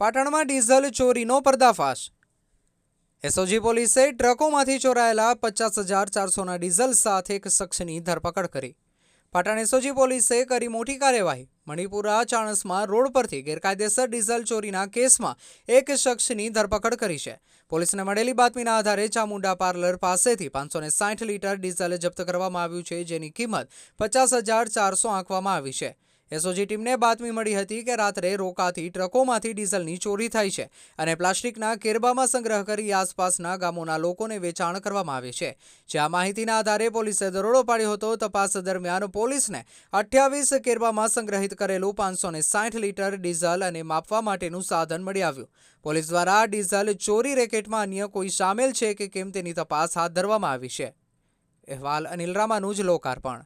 પાટણમાં ડીઝલ ચોરીનો પર્દાફાશ. એસઓજી પોલીસે ટ્રકોમાંથી ચોરાયેલા પચાસ હજાર ચારસોના ડીઝલ સાથે એક શખ્સની ધરપકડ કરી. પાટણ એસઓજી પોલીસે કરી મોટી કાર્યવાહી. મણિપુરા ચાણસમાં રોડ પરથી ગેરકાયદેસર ડીઝલ ચોરીના કેસમાં એક શખ્સની ધરપકડ કરી છે. પોલીસને મળેલી બાતમીના આધારે ચામુંડા પાર્લર પાસેથી પાંચસો સાઠ લીટર ડીઝલ જપ્ત કરવામાં આવ્યું છે, જેની કિંમત પચાસ હજાર ચારસો આંકવામાં આવી છે. એસઓજી ટીમને બાતમી મળી હતી કે રાત્રે રોકાથી ટ્રકોમાંથી ડીઝલની ચોરી થાય છે અને પ્લાસ્ટિકના કેરબામાં સંગ્રહ કરી આસપાસના ગામોના લોકોને વેચાણ કરવામાં આવે છે. જે આ માહિતીના આધારે પોલીસે દરોડો પાડ્યો હતો. તપાસ દરમિયાન પોલીસને અઠ્યાવીસ કેરબામાં સંગ્રહિત કરેલું પાંચસો સાઠ લીટર ડીઝલ અને માપવા માટેનું સાધન મળી આવ્યું. પોલીસ દ્વારા ડીઝલ ચોરી રેકેટમાં અન્ય કોઈ સામેલ છે કે કેમ તેની તપાસ હાથ ધરવામાં આવી છે. અહેવાલ અનિલ રામાનું જ લોકાર્પણ.